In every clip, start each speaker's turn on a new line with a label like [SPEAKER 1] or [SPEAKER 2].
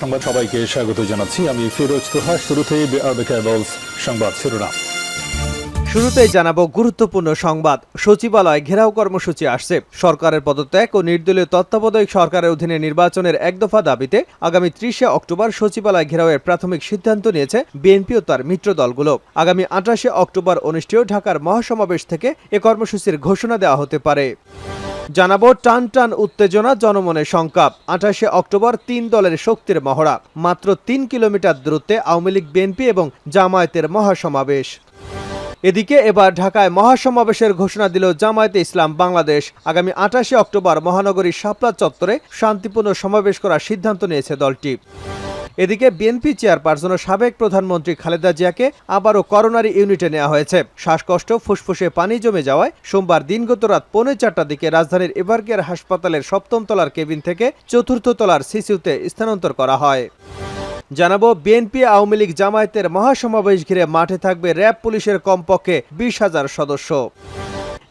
[SPEAKER 1] সংবাদ সবাইকে স্বাগত জানাচ্ছি আমি ফিরোজ তোহা শুরুতেই সংবাদ শিরোনাম
[SPEAKER 2] শুরুতেই জানাবো গুরুত্বপূর্ণ সংবাদ সচিবালয় ঘেরাও কর্মসূচি আসছে সরকারের পদত্যাগ ও নির্দলীয় তত্ত্বাবধায়ক সরকারের অধীনে নির্বাচনের এক দফা দাবিতে আগামী ত্রিশে অক্টোবর সচিবালয় ঘেরাওয়ের প্রাথমিক সিদ্ধান্ত নিয়েছে বিএনপি ও তার মিত্র দলগুলো আগামী আঠাশে অক্টোবর অনুষ্ঠেয় ঢাকার মহাসমাবেশ থেকে এ কর্মসূচির ঘোষণা দেওয়া হতে পারে জানাবো টান টান উত্তেজনা জনমনের সংকাপ আঠাশে অক্টোবর তিন দলের শক্তির মহড়া মাত্র তিন কিলোমিটার দূরত্বে আওয়ামী লীগ বিএনপি এবং জামায়াতের মহাসমাবেশ এদিকে এবার ঢাকায় মহাসমাবেশের ঘোষণা দিল জামায়াতে ইসলাম বাংলাদেশ আগামী আঠাশে অক্টোবর মহানগরীর শাপলা চত্বরে শান্তিপূর্ণ সমাবেশ করার সিদ্ধান্ত নিয়েছে দলটি এদিকে বিএনপি চেয়ারপারসন ও সাবেক প্রধানমন্ত্রী খালেদা জিয়াকে আবারও করোনারি ইউনিটে নেওয়া হয়েছে শ্বাসকষ্ট ফুসফুসে পানি জমে যাওয়ায় সোমবার দিনগত রাত পৌনে চারটার দিকে রাজধানীর এভারকেয়ার হাসপাতালের সপ্তম তলার কেবিন থেকে চতুর্থ তলার সিসিউতে স্থানান্তর করা হয় জানাবো বিএনপি আওয়ামী লীগ জামায়াতের মহাসমাবেশ ঘিরে মাঠে থাকবে র্যাব পুলিশের কমপক্ষে বিশ হাজার সদস্য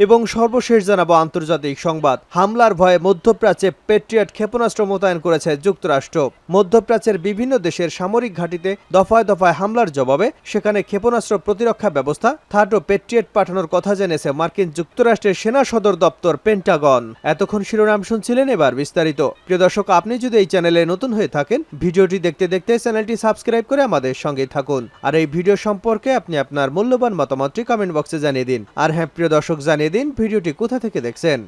[SPEAKER 2] এবং সর্বশেষ জানাবো আন্তর্জাতিক সংবাদ হামলার ভয়ে মধ্যপ্রাচ্যে পেট্রিয়ট ক্ষেপণাস্ত্র মোতায়েন করেছে যুক্তরাষ্ট্র মধ্যপ্রাচ্যের বিভিন্ন দেশের সামরিক ঘাটিতে দফায় দফায় হামলার জবাবে সেখানে ক্ষেপণাস্ত্র প্রতিরক্ষা ব্যবস্থা থার্ড ও পেট্রিয়ট পাঠানোর কথা জেনেছে মার্কিন যুক্তরাষ্ট্রের সেনা সদর দপ্তর পেন্টাগন এতক্ষণ শিরোনাম শুনছিলেন এবার বিস্তারিত প্রিয় দর্শক আপনি যদি এই চ্যানেলে নতুন হয়ে থাকেন ভিডিওটি দেখতে দেখতে চ্যানেলটি সাবস্ক্রাইব করে আমাদের সঙ্গে থাকুন আর এই ভিডিও সম্পর্কে আপনি আপনার মূল্যবান মতামতটি কমেন্ট বক্সে জানিয়ে দিন আর হ্যাঁ প্রিয় দর্শক জানিয়ে জানিয়ে দিন ভিডিওটি কোথা থেকে দেখছেন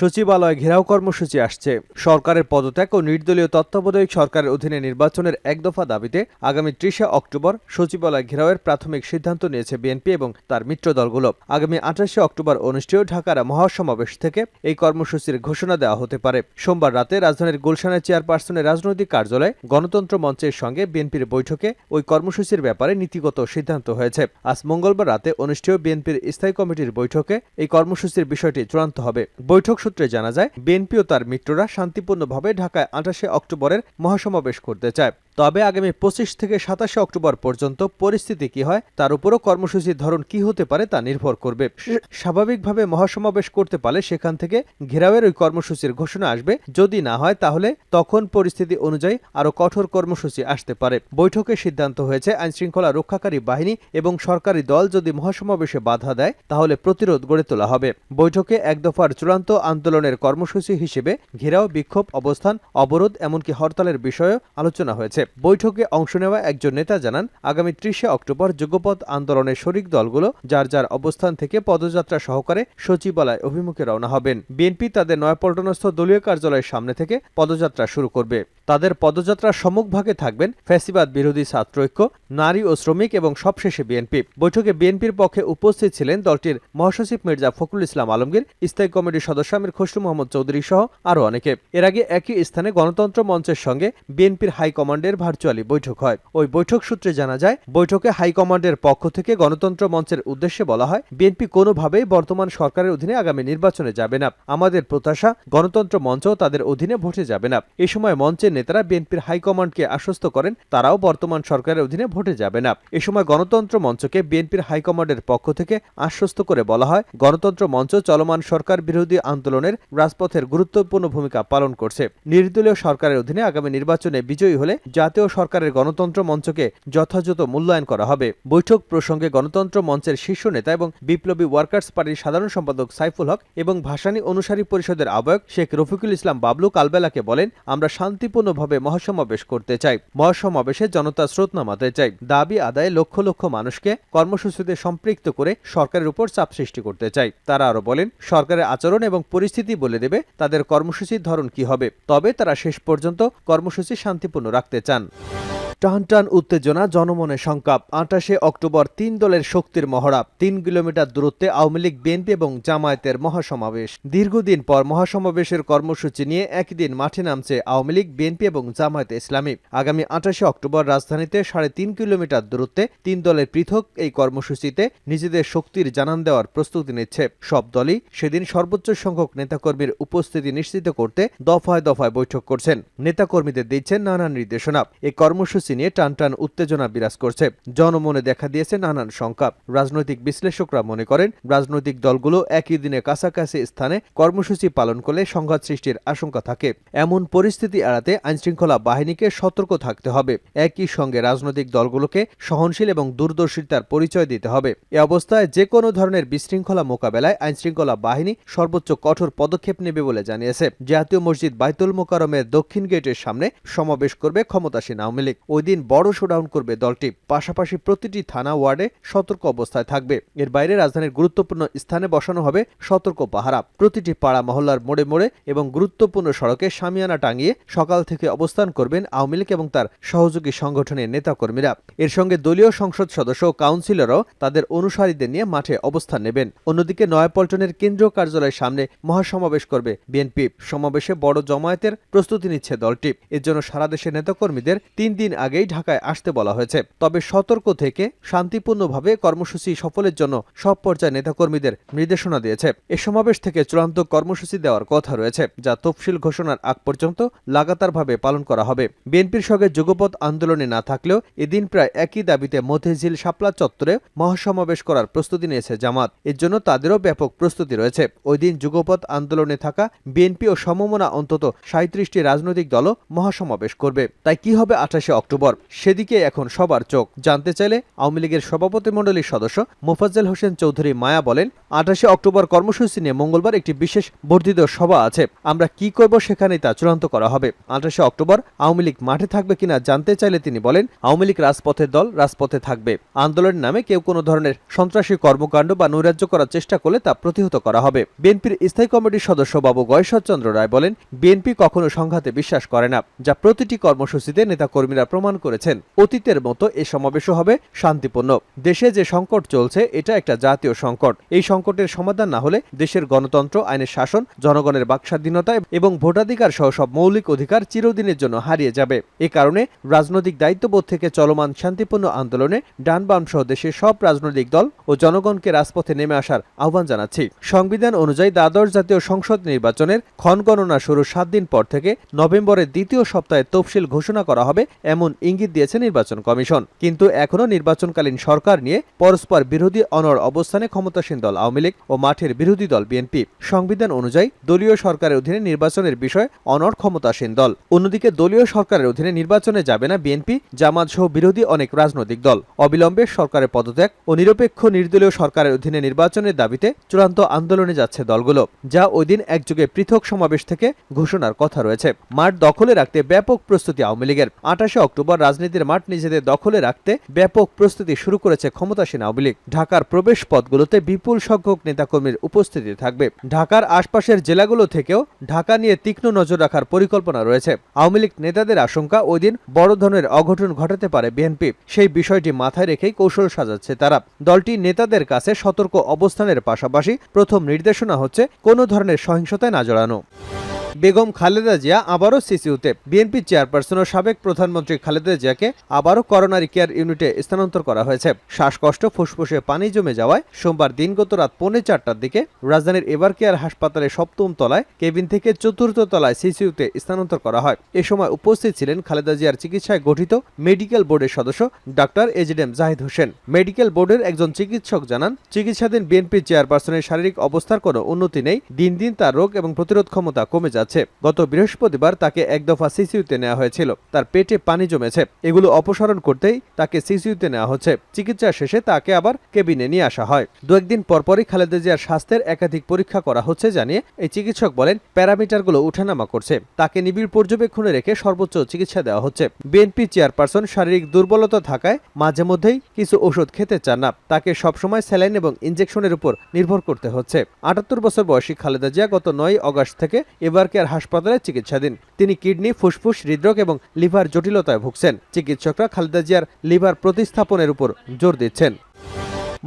[SPEAKER 2] সচিবালয় ঘেরাও কর্মসূচি আসছে সরকারের পদত্যাগ ও নির্দলীয় তত্ত্বাবধায়ক সরকারের অধীনে নির্বাচনের এক দফা দাবিতে আগামী ত্রিশে অক্টোবর সচিবালয় ঘেরাওয়ের প্রাথমিক সিদ্ধান্ত নিয়েছে বিএনপি এবং তার মিত্র দলগুলো আগামী আঠাশে অক্টোবর অনুষ্ঠেয় ঢাকার মহাসমাবেশ থেকে এই কর্মসূচির ঘোষণা দেওয়া হতে পারে সোমবার রাতে রাজধানীর গুলশানের চেয়ারপারসনের রাজনৈতিক কার্যালয়ে গণতন্ত্র মঞ্চের সঙ্গে বিএনপির বৈঠকে ওই কর্মসূচির ব্যাপারে নীতিগত সিদ্ধান্ত হয়েছে আজ মঙ্গলবার রাতে অনুষ্ঠেয় বিএনপির স্থায়ী কমিটির বৈঠকে এই কর্মসূচির বিষয়টি চূড়ান্ত হবে বৈঠক সূত্রে জানা যায় বিএনপি ও তার মিত্ররা শান্তিপূর্ণভাবে ঢাকায় আঠাশে অক্টোবরের মহাসমাবেশ করতে চায় তবে আগামী পঁচিশ থেকে সাতাশে অক্টোবর পর্যন্ত পরিস্থিতি কি হয় তার উপরও কর্মসূচির ধরন কি হতে পারে তা নির্ভর করবে স্বাভাবিকভাবে মহাসমাবেশ করতে পারলে সেখান থেকে ঘেরাওয়ের ওই কর্মসূচির ঘোষণা আসবে যদি না হয় তাহলে তখন পরিস্থিতি অনুযায়ী আরও কঠোর কর্মসূচি আসতে পারে বৈঠকে সিদ্ধান্ত হয়েছে আইনশৃঙ্খলা রক্ষাকারী বাহিনী এবং সরকারি দল যদি মহাসমাবেশে বাধা দেয় তাহলে প্রতিরোধ গড়ে তোলা হবে বৈঠকে এক দফার চূড়ান্ত আন্দোলনের কর্মসূচি হিসেবে ঘেরাও বিক্ষোভ অবস্থান অবরোধ এমনকি হরতালের বিষয়েও আলোচনা হয়েছে হয়েছে বৈঠকে অংশ নেওয়া একজন নেতা জানান আগামী ত্রিশে অক্টোবর যুগপথ আন্দোলনের শরিক দলগুলো যার যার অবস্থান থেকে পদযাত্রা সহকারে সচিবালয় অভিমুখে রওনা হবেন বিএনপি তাদের নয়াপল্টনস্থ দলীয় কার্যালয়ের সামনে থেকে পদযাত্রা শুরু করবে তাদের পদযাত্রার সম্মুখভাগে থাকবেন ফ্যাসিবাদ বিরোধী ছাত্র ঐক্য নারী ও শ্রমিক এবং সবশেষে বিএনপি বৈঠকে বিএনপির পক্ষে উপস্থিত ছিলেন দলটির মহাসচিব মির্জা ফখরুল ইসলাম আলমগীর স্থায়ী কমিটির সদস্য আমির খসরু মোহাম্মদ চৌধুরী সহ আরও অনেকে এর আগে একই স্থানে গণতন্ত্র মঞ্চের সঙ্গে বিএনপির হাইকমান্ডের সালের ভার্চুয়ালি বৈঠক হয় ওই বৈঠক সূত্রে জানা যায় বৈঠকে হাইকমান্ডের পক্ষ থেকে গণতন্ত্র মঞ্চের উদ্দেশ্যে বলা হয় বিএনপি কোনোভাবেই বর্তমান সরকারের অধীনে আগামী নির্বাচনে যাবে না আমাদের প্রত্যাশা গণতন্ত্র মঞ্চ তাদের অধীনে ভোটে যাবে না এ সময় মঞ্চের নেতারা বিএনপির হাইকমান্ডকে আশ্বস্ত করেন তারাও বর্তমান সরকারের অধীনে ভোটে যাবে না এ সময় গণতন্ত্র মঞ্চকে বিএনপির হাইকমান্ডের পক্ষ থেকে আশ্বস্ত করে বলা হয় গণতন্ত্র মঞ্চ চলমান সরকার বিরোধী আন্দোলনের রাজপথের গুরুত্বপূর্ণ ভূমিকা পালন করছে নির্দলীয় সরকারের অধীনে আগামী নির্বাচনে বিজয়ী হলে জাতীয় সরকারের গণতন্ত্র মঞ্চকে যথাযথ মূল্যায়ন করা হবে বৈঠক প্রসঙ্গে গণতন্ত্র মঞ্চের শীর্ষ নেতা এবং বিপ্লবী ওয়ার্কার্স পার্টির সাধারণ সম্পাদক সাইফুল হক এবং ভাসানী অনুসারী পরিষদের আহ্বায়ক শেখ রফিকুল ইসলাম বাবলু কালবেলাকে বলেন আমরা শান্তিপূর্ণভাবে মহাসমাবেশ করতে চাই মহাসমাবেশে জনতা স্রোত নামাতে চাই দাবি আদায়ে লক্ষ লক্ষ মানুষকে কর্মসূচিতে সম্পৃক্ত করে সরকারের উপর চাপ সৃষ্টি করতে চাই তারা আরো বলেন সরকারের আচরণ এবং পরিস্থিতি বলে দেবে তাদের কর্মসূচির ধরন কি হবে তবে তারা শেষ পর্যন্ত কর্মসূচি শান্তিপূর্ণ রাখতে চায় চান টানটান উত্তেজনা জনমনে সংকাপ আটাশে অক্টোবর তিন দলের শক্তির মহড়া তিন কিলোমিটার দূরত্বে আওয়ামী লীগ বিএনপি এবং জামায়াতের মহাসমাবেশ দীর্ঘদিন পর মহাসমাবেশের কর্মসূচি নিয়ে একদিন মাঠে নামছে আওয়ামী লীগ বিএনপি এবং জামায়াতে ইসলামী আগামী আটাশে অক্টোবর রাজধানীতে সাড়ে তিন কিলোমিটার দূরত্বে তিন দলের পৃথক এই কর্মসূচিতে নিজেদের শক্তির জানান দেওয়ার প্রস্তুতি নিচ্ছে সব দলই সেদিন সর্বোচ্চ সংখ্যক নেতাকর্মীর উপস্থিতি নিশ্চিত করতে দফায় দফায় বৈঠক করছেন নেতাকর্মীদের দিচ্ছেন নানা নির্দেশনা এই কর্মসূচি এজেন্সি নিয়ে টানটান উত্তেজনা বিরাজ করছে জনমনে দেখা দিয়েছে নানান শঙ্কা রাজনৈতিক বিশ্লেষকরা মনে করেন রাজনৈতিক দলগুলো একই দিনে কাছাকাছি স্থানে কর্মসূচি পালন করলে সংঘাত সৃষ্টির আশঙ্কা থাকে এমন পরিস্থিতি এড়াতে আইনশৃঙ্খলা বাহিনীকে সতর্ক থাকতে হবে একই সঙ্গে রাজনৈতিক দলগুলোকে সহনশীল এবং দূরদর্শিতার পরিচয় দিতে হবে এ অবস্থায় যে কোনো ধরনের বিশৃঙ্খলা মোকাবেলায় আইনশৃঙ্খলা বাহিনী সর্বোচ্চ কঠোর পদক্ষেপ নেবে বলে জানিয়েছে জাতীয় মসজিদ বাইতুল মোকারমের দক্ষিণ গেটের সামনে সমাবেশ করবে ক্ষমতাসীন আওয়ামী লীগ ওই দিন বড় শোডাউন করবে দলটি পাশাপাশি প্রতিটি থানা ওয়ার্ডে সতর্ক অবস্থায় থাকবে এর বাইরে রাজধানীর গুরুত্বপূর্ণ স্থানে বসানো হবে সতর্ক পাহারা প্রতিটি পাড়া মহল্লার মোড়ে মোড়ে এবং গুরুত্বপূর্ণ সড়কে সামিয়ানা টাঙিয়ে সকাল থেকে অবস্থান করবেন আওয়ামী লীগ এবং তার সহযোগী সংগঠনের নেতাকর্মীরা এর সঙ্গে দলীয় সংসদ সদস্য ও কাউন্সিলরও তাদের অনুসারীদের নিয়ে মাঠে অবস্থান নেবেন অন্যদিকে নয়াপল্টনের কেন্দ্রীয় কার্যালয়ের সামনে মহাসমাবেশ করবে বিএনপি সমাবেশে বড় জমায়েতের প্রস্তুতি নিচ্ছে দলটি এর জন্য সারা দেশের নেতাকর্মীদের তিন দিন আগেই ঢাকায় আসতে বলা হয়েছে তবে সতর্ক থেকে শান্তিপূর্ণভাবে কর্মসূচি সফলের জন্য সব পর্যায়ে নেতাকর্মীদের নির্দেশনা দিয়েছে এ সমাবেশ থেকে চূড়ান্ত কর্মসূচি দেওয়ার কথা রয়েছে যা তফসিল ঘোষণার আগ পর্যন্ত লাগাতারভাবে পালন করা হবে বিএনপির সঙ্গে যুগপথ আন্দোলনে না থাকলেও এদিন প্রায় একই দাবিতে মতিঝিল শাপলা চত্বরে মহাসমাবেশ করার প্রস্তুতি নিয়েছে জামাত এর জন্য তাদেরও ব্যাপক প্রস্তুতি রয়েছে ওই দিন যুগপথ আন্দোলনে থাকা বিএনপি ও সমমনা অন্তত সাঁত্রিশটি রাজনৈতিক দলও মহাসমাবেশ করবে তাই কি হবে আঠাশে অক্টোবর অক্টোবর সেদিকে এখন সবার চোখ জানতে চাইলে আওয়ামী লীগের সভাপতিমণ্ডলীর সদস্য মোফাজ্জল হোসেন চৌধুরী মায়া বলেন আঠাশে অক্টোবর কর্মসূচি নিয়ে মঙ্গলবার একটি বিশেষ বর্ধিত সভা আছে আমরা কি করব সেখানেই তা চূড়ান্ত করা হবে আঠাশে অক্টোবর আওয়ামী লীগ মাঠে থাকবে কিনা জানতে চাইলে তিনি বলেন আওয়ামী লীগ রাজপথের দল রাজপথে থাকবে আন্দোলনের নামে কেউ কোনো ধরনের সন্ত্রাসী কর্মকাণ্ড বা নৈরাজ্য করার চেষ্টা করলে তা প্রতিহত করা হবে বিএনপির স্থায়ী কমিটির সদস্য বাবু গয়েশ্বরচন্দ্র রায় বলেন বিএনপি কখনো সংঘাতে বিশ্বাস করে না যা প্রতিটি কর্মসূচিতে নেতা কর্মীরা প্রমাণ করেছেন অতীতের মতো এ সমাবেশও হবে শান্তিপূর্ণ দেশে যে সংকট চলছে এটা একটা জাতীয় সংকট এই সংকটের সমাধান না হলে দেশের গণতন্ত্র আইনের শাসন জনগণের বাকস্বাধীনতা এবং ভোটাধিকার সহ সব মৌলিক অধিকার চিরদিনের জন্য হারিয়ে যাবে এ কারণে রাজনৈতিক দায়িত্ববোধ থেকে চলমান শান্তিপূর্ণ আন্দোলনে ডান বাম সহ দেশের সব রাজনৈতিক দল ও জনগণকে রাজপথে নেমে আসার আহ্বান জানাচ্ছি সংবিধান অনুযায়ী দ্বাদশ জাতীয় সংসদ নির্বাচনের ক্ষণগণনা শুরু সাত দিন পর থেকে নভেম্বরের দ্বিতীয় সপ্তাহে তফসিল ঘোষণা করা হবে এমন ইঙ্গিত দিয়েছে নির্বাচন কমিশন কিন্তু এখনও নির্বাচনকালীন সরকার নিয়ে পরস্পর বিরোধী অনর অবস্থানে ক্ষমতাসীন দল আওয়ামী লীগ ও মাঠের বিরোধী দল বিএনপি সংবিধান অনুযায়ী দলীয় সরকারের অধীনে নির্বাচনের বিষয়ে অনর ক্ষমতাসীন দল অন্যদিকে দলীয় সরকারের অধীনে নির্বাচনে যাবে না বিএনপি জামাত সহ বিরোধী অনেক রাজনৈতিক দল অবিলম্বে সরকারের পদত্যাগ ও নিরপেক্ষ নির্দলীয় সরকারের অধীনে নির্বাচনের দাবিতে চূড়ান্ত আন্দোলনে যাচ্ছে দলগুলো যা ওই দিন একযোগে পৃথক সমাবেশ থেকে ঘোষণার কথা রয়েছে মাঠ দখলে রাখতে ব্যাপক প্রস্তুতি আওয়ামী লীগের আঠাশে অক্টোবর ডোবার রাজনীতির মাঠ নিজেদের দখলে রাখতে ব্যাপক প্রস্তুতি শুরু করেছে ক্ষমতাসীন আওয়ামী লীগ ঢাকার প্রবেশ পথগুলোতে বিপুল সংখ্যক নেতাকর্মীর উপস্থিতি থাকবে ঢাকার আশপাশের জেলাগুলো থেকেও ঢাকা নিয়ে তীক্ষ্ণ নজর রাখার পরিকল্পনা রয়েছে আওয়ামী লীগ নেতাদের আশঙ্কা ওই দিন বড় ধরনের অঘটন ঘটাতে পারে বিএনপি সেই বিষয়টি মাথায় রেখেই কৌশল সাজাচ্ছে তারা দলটি নেতাদের কাছে সতর্ক অবস্থানের পাশাপাশি প্রথম নির্দেশনা হচ্ছে কোনো ধরনের সহিংসতায় না জড়ানো বেগম খালেদা জিয়া আবারও সিসিউতে বিএনপি চেয়ারপারসন ও সাবেক প্রধানমন্ত্রী খালেদা জিয়াকে আবারও করোনারি কেয়ার ইউনিটে স্থানান্তর করা হয়েছে শ্বাসকষ্ট ফুসফুসে পানি জমে যাওয়ায় সোমবার দিনগত রাত পৌনে চারটার দিকে রাজধানীর এবার কেয়ার হাসপাতালে সপ্তম তলায় কেবিন থেকে চতুর্থ তলায় সিসিউতে স্থানান্তর করা হয় এ সময় উপস্থিত ছিলেন খালেদা জিয়ার চিকিৎসায় গঠিত মেডিকেল বোর্ডের সদস্য ডাক্তার এজিডেম জাহিদ হোসেন মেডিকেল বোর্ডের একজন চিকিৎসক জানান চিকিৎসাধীন বিএনপি চেয়ারপারসনের শারীরিক অবস্থার কোনো উন্নতি নেই দিন দিন তার রোগ এবং প্রতিরোধ ক্ষমতা কমে যাচ্ছে যাচ্ছে গত বৃহস্পতিবার তাকে এক দফা সিসিউতে নেওয়া হয়েছিল তার পেটে পানি জমেছে এগুলো অপসারণ করতেই তাকে সিসিউতে নেওয়া হচ্ছে চিকিৎসা শেষে তাকে আবার কেবিনে নিয়ে আসা হয় দু একদিন পরপরই খালেদা জিয়ার স্বাস্থ্যের একাধিক পরীক্ষা করা হচ্ছে জানিয়ে এই চিকিৎসক বলেন প্যারামিটারগুলো উঠানামা করছে তাকে নিবিড় পর্যবেক্ষণে রেখে সর্বোচ্চ চিকিৎসা দেওয়া হচ্ছে বিএনপি চেয়ারপারসন শারীরিক দুর্বলতা থাকায় মাঝে মধ্যেই কিছু ওষুধ খেতে চান না তাকে সবসময় স্যালাইন এবং ইঞ্জেকশনের উপর নির্ভর করতে হচ্ছে আটাত্তর বছর বয়সী খালেদা জিয়া গত নয় অগাস্ট থেকে এবার কেয়ার হাসপাতালে চিকিৎসাধীন তিনি কিডনি ফুসফুস হৃদরোগ এবং লিভার জটিলতায় ভুগছেন চিকিৎসকরা খালেদা জিয়ার লিভার প্রতিস্থাপনের উপর জোর দিচ্ছেন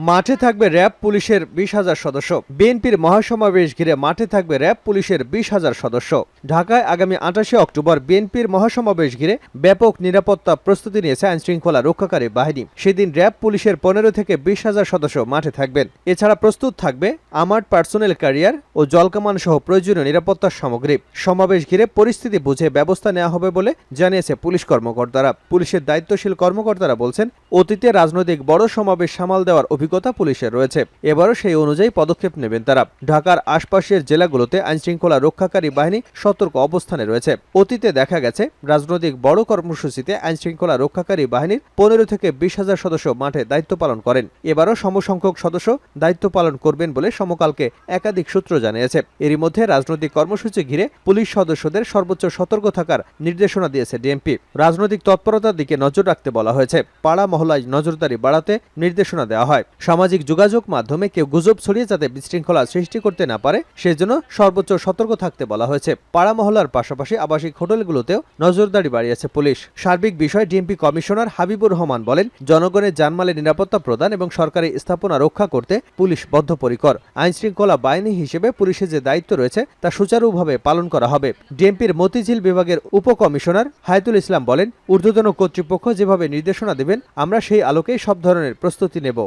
[SPEAKER 2] মাঠে থাকবে র্যাব পুলিশের বিশ হাজার সদস্য বিএনপির মহাসমাবেশ ঘিরে মাঠে থাকবে র্যাব পুলিশের বিশ হাজার সদস্য ঢাকায় আগামী আঠাশে অক্টোবর বিএনপির মহাসমাবেশ ঘিরে ব্যাপক নিরাপত্তা প্রস্তুতি নিয়েছে আইন শৃঙ্খলা রক্ষাকারী বাহিনী সেদিন র্যাব পুলিশের পনেরো থেকে বিশ হাজার সদস্য মাঠে থাকবেন এছাড়া প্রস্তুত থাকবে আমার পার্সোনাল ক্যারিয়ার ও জলকামান সহ প্রয়োজনীয় নিরাপত্তা সামগ্রী সমাবেশ ঘিরে পরিস্থিতি বুঝে ব্যবস্থা নেওয়া হবে বলে জানিয়েছে পুলিশ কর্মকর্তারা পুলিশের দায়িত্বশীল কর্মকর্তারা বলছেন অতীতে রাজনৈতিক বড় সমাবেশ সামাল দেওয়ার অভিজ্ঞতা অভিজ্ঞতা পুলিশের রয়েছে এবারও সেই অনুযায়ী পদক্ষেপ নেবেন তারা ঢাকার আশপাশের জেলাগুলোতে আইনশৃঙ্খলা রক্ষাকারী বাহিনী সতর্ক অবস্থানে রয়েছে অতীতে দেখা গেছে রাজনৈতিক বড় কর্মসূচিতে আইনশৃঙ্খলা রক্ষাকারী বাহিনীর পনেরো থেকে বিশ হাজার সদস্য মাঠে দায়িত্ব পালন করেন এবারও সমসংখ্যক সদস্য দায়িত্ব পালন করবেন বলে সমকালকে একাধিক সূত্র জানিয়েছে এরই মধ্যে রাজনৈতিক কর্মসূচি ঘিরে পুলিশ সদস্যদের সর্বোচ্চ সতর্ক থাকার নির্দেশনা দিয়েছে ডিএমপি রাজনৈতিক তৎপরতার দিকে নজর রাখতে বলা হয়েছে পাড়া মহলায় নজরদারি বাড়াতে নির্দেশনা দেওয়া হয় সামাজিক যোগাযোগ মাধ্যমে কেউ গুজব ছড়িয়ে যাতে বিশৃঙ্খলা সৃষ্টি করতে না পারে সেজন্য সর্বোচ্চ সতর্ক থাকতে বলা হয়েছে পাড়া মহলার পাশাপাশি আবাসিক হোটেলগুলোতেও নজরদারি বাড়িয়েছে পুলিশ সার্বিক বিষয়ে ডিএমপি কমিশনার হাবিবুর রহমান বলেন জনগণের জানমালের নিরাপত্তা প্রদান এবং সরকারি স্থাপনা রক্ষা করতে পুলিশ বদ্ধপরিকর আইনশৃঙ্খলা বাহিনী হিসেবে পুলিশের যে দায়িত্ব রয়েছে তা সুচারুভাবে পালন করা হবে ডিএমপির মতিঝিল বিভাগের উপকমিশনার হায়াতুল ইসলাম বলেন ঊর্ধ্বতন কর্তৃপক্ষ যেভাবে নির্দেশনা দেবেন আমরা সেই আলোকেই সব ধরনের প্রস্তুতি নেব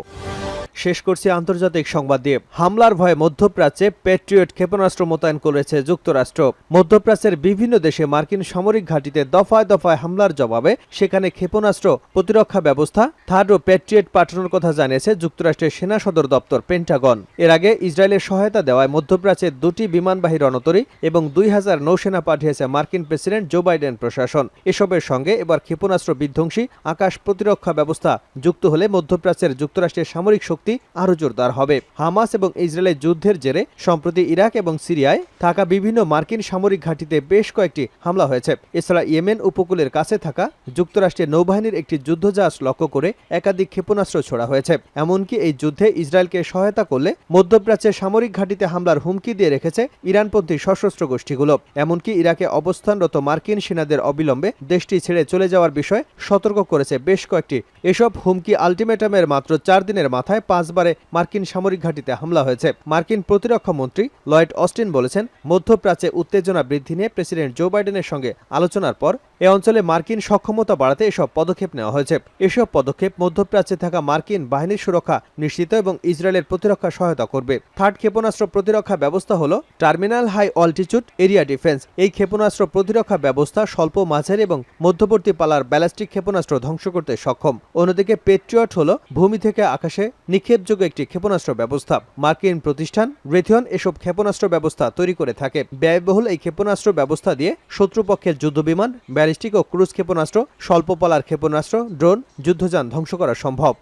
[SPEAKER 2] শেষ করছি আন্তর্জাতিক সংবাদ দিয়ে হামলার ভয়ে মধ্যপ্রাচ্যে প্যাট্রিয়ট ক্ষেপণাস্ত্র মোতায়েন করেছে যুক্তরাষ্ট্র মধ্যপ্রাচ্যের বিভিন্ন দেশে মার্কিন সামরিক ঘাঁটিতে দফায় দফায় হামলার জবাবে সেখানে ক্ষেপণাস্ত্র প্রতিরক্ষা ব্যবস্থা থার্ড ও প্যাট্রিয়েট পাঠানোর কথা জানিয়েছে যুক্তরাষ্ট্রের সেনা সদর দপ্তর পেন্টাগন এর আগে ইসরায়েলের সহায়তা দেওয়ায় মধ্যপ্রাচ্যে দুটি বিমানবাহী রণতরী এবং দুই হাজার নৌসেনা পাঠিয়েছে মার্কিন প্রেসিডেন্ট জো বাইডেন প্রশাসন এসবের সঙ্গে এবার ক্ষেপণাস্ত্র বিধ্বংসী আকাশ প্রতিরক্ষা ব্যবস্থা যুক্ত হলে মধ্যপ্রাচ্যের যুক্তরাষ্ট্রের সামরিক শক্তি শক্তি আরও জোরদার হবে হামাস এবং ইসরায়েলের যুদ্ধের জেরে সম্প্রতি ইরাক এবং সিরিয়ায় থাকা বিভিন্ন মার্কিন সামরিক ঘাঁটিতে বেশ কয়েকটি হামলা হয়েছে এছাড়া ইয়েমেন উপকূলের কাছে থাকা যুক্তরাষ্ট্রের নৌবাহিনীর একটি যুদ্ধজাহাজ লক্ষ্য করে একাধিক ক্ষেপণাস্ত্র ছোড়া হয়েছে এমনকি এই যুদ্ধে ইসরায়েলকে সহায়তা করলে মধ্যপ্রাচ্যের সামরিক ঘাঁটিতে হামলার হুমকি দিয়ে রেখেছে ইরানপন্থী সশস্ত্র গোষ্ঠীগুলো এমনকি ইরাকে অবস্থানরত মার্কিন সেনাদের অবিলম্বে দেশটি ছেড়ে চলে যাওয়ার বিষয়ে সতর্ক করেছে বেশ কয়েকটি এসব হুমকি আলটিমেটামের মাত্র চার দিনের মাথায় পাঁচবারে মার্কিন সামরিক ঘাঁটিতে হামলা হয়েছে মার্কিন প্রতিরক্ষা মন্ত্রী লয়েড অস্টিন বলেছেন মধ্যপ্রাচ্যে উত্তেজনা বৃদ্ধি নিয়ে প্রেসিডেন্ট জো বাইডেনের সঙ্গে আলোচনার পর এ অঞ্চলে মার্কিন সক্ষমতা বাড়াতে এসব পদক্ষেপ নেওয়া হয়েছে এসব পদক্ষেপ মধ্যপ্রাচ্যে থাকা মার্কিন বাহিনীর সুরক্ষা নিশ্চিত এবং ইসরায়েলের প্রতিরক্ষা সহায়তা করবে থার্ড ক্ষেপণাস্ত্র প্রতিরক্ষা ব্যবস্থা হল terminal high altitude area defence এই ক্ষেপণাস্ত্র প্রতিরক্ষা ব্যবস্থা স্বল্প মাঝের এবং মধ্যবর্তী পালার ব্যালাস্টিক ক্ষেপণাস্ত্র ধ্বংস করতে সক্ষম অন্যদিকে পেট্রিয়ট হল ভূমি থেকে আকাশে নিক্ষেপযোগ্য একটি ক্ষেপণাস্ত্র ব্যবস্থা মার্কিন প্রতিষ্ঠান রেথিয়ন এসব ক্ষেপণাস্ত্র ব্যবস্থা তৈরি করে থাকে ব্যয়বহুল এই ক্ষেপণাস্ত্র ব্যবস্থা দিয়ে শত্রুপক্ষের যুদ্ধবিমান ব্যালিস্টিক ও ক্রুজ ক্ষেপণাস্ত্র স্বল্প পলার ক্ষেপণাস্ত্র ড্রোন যুদ্ধযান ধ্বংস করা সম্ভব